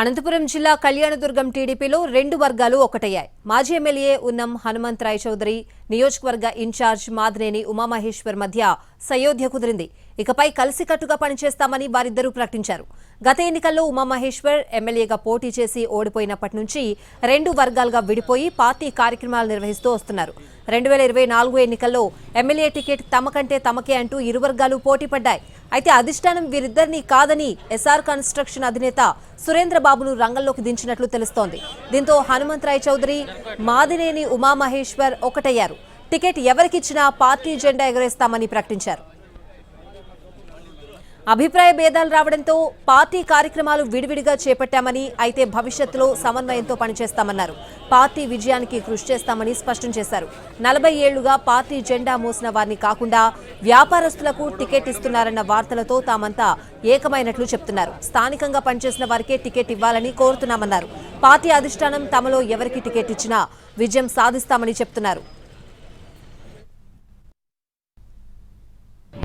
అనంతపురం జిల్లా కళ్యాణదుర్గం టీడీపీలో రెండు వర్గాలు ఒకటయ్యాయి. మాజీ ఎమ్మెల్యే ఉన్నం హనుమంతరాయ్ చౌదరి నియోజకవర్గ ఇన్ఛార్జ్ మాదినేని ఉమామహేశ్వర్ మధ్య సయోధ్య కుదిరింది. ఇకపై కలిసికట్టుగా పనిచేస్తామని వారిద్దరూ ప్రకటించారు. గత ఎన్నికల్లో ఉమామహేశ్వర్ ఎమ్మెల్యేగా పోటీ చేసి ఓడిపోయినప్పటి నుంచి రెండు వర్గాలుగా విడిపోయి పార్టీ కార్యక్రమాలు నిర్వహిస్తూ వస్తున్నారు. రెండు వేల ఇరవై నాలుగు ఎన్నికల్లో ఎమ్మెల్యే టికెట్ తమకంటే తమకే అంటూ ఇరు వర్గాలు పోటీ పడ్డాయి. అయితే అధిష్టానం వీరిద్దరినీ కాదని ఎస్ఆర్ కన్స్ట్రక్షన్ అధినేత సురేంద్రబాబును రంగంలోకి దించినట్లు తెలుస్తోంది. దీంతో హనుమంతరాయ్ చౌదరి మాదినేని ఉమామహేశ్వర్ ఒకటయ్యారు. టికెట్ ఎవరికిచ్చినా పార్టీ జెండా ఎగరేస్తామని ప్రకటించారు. అభిప్రాయ భేదాలు రావడంతో పార్టీ కార్యక్రమాలు విడివిడిగా చేపట్టామని అయితే భవిష్యత్తులో సమన్వయంతో పనిచేస్తామన్నారు. పార్టీ విజయానికి కృషి చేస్తామని స్పష్టం చేశారు. నలభై ఏళ్ళుగా పార్టీ జెండా మోసిన వారిని కాకుండా వ్యాపారస్తులకు టికెట్ ఇస్తున్నారన్న వార్తలతో తామంతా ఏకమైనట్లు చెప్తున్నారు. స్థానికంగా పనిచేసిన వారికే టికెట్ ఇవ్వాలని కోరుతున్నామన్నారు. పార్టీ అధిష్టానం తమలో ఎవరికి టికెట్ ఇచ్చినా విజయం సాధిస్తామని చెప్తున్నారు.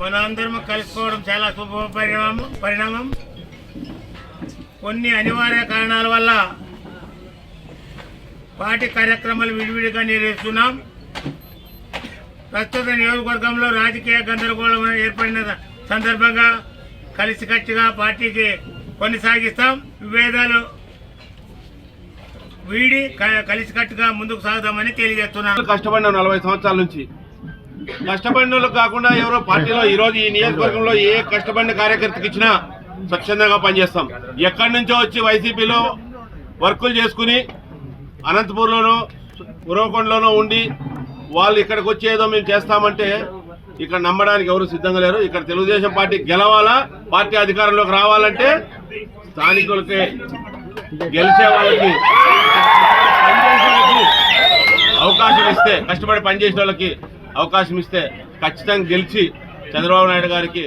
మనందరం కలుసుకోవడం చాలా శుభ పరిణామం. పరిణామం కొన్ని అనివార్య కారణాల వల్ల పార్టీ కార్యక్రమాలు విడివిడిగా నిర్వహిస్తున్నాం. ప్రస్తుత నియోజకవర్గంలో రాజకీయ గందరగోళం ఏర్పడిన సందర్భంగా కలిసికట్టుగా పార్టీకి కొనసాగిస్తాం. విభేదాలు వీడి కలిసికట్టుగా ముందుకు సాగుదామని తెలియజేస్తున్నాను కష్టపడిన నలభై సంవత్సరాల నుంచి కష్టపడిన వాళ్ళు కాకుండా ఎవరో పార్టీలో ఈ రోజు ఈ నియోజకవర్గంలో ఏ కష్టపడిన కార్యకర్తకి ఇచ్చినా స్వచ్ఛందంగా పనిచేస్తాం. ఎక్కడి నుంచో వచ్చి వైసీపీలో వర్కులు చేసుకుని అనంతపూర్లోనో ఉరవకొండలోనో ఉండి వాళ్ళు ఇక్కడికి వచ్చి ఏదో మేము చేస్తామంటే ఇక్కడ నమ్మడానికి ఎవరు సిద్ధంగా లేరు. ఇక్కడ తెలుగుదేశం పార్టీ గెలవాలా పార్టీ అధికారంలోకి రావాలంటే స్థానికులకి గెలిచే వాళ్ళకి వాళ్ళకి అవకాశం ఇస్తే కష్టపడి పనిచేసిన వాళ్ళకి అవకాశం ఇస్తే ఖచ్చితంగా గెలిచి చంద్రబాబు నాయుడు గారికి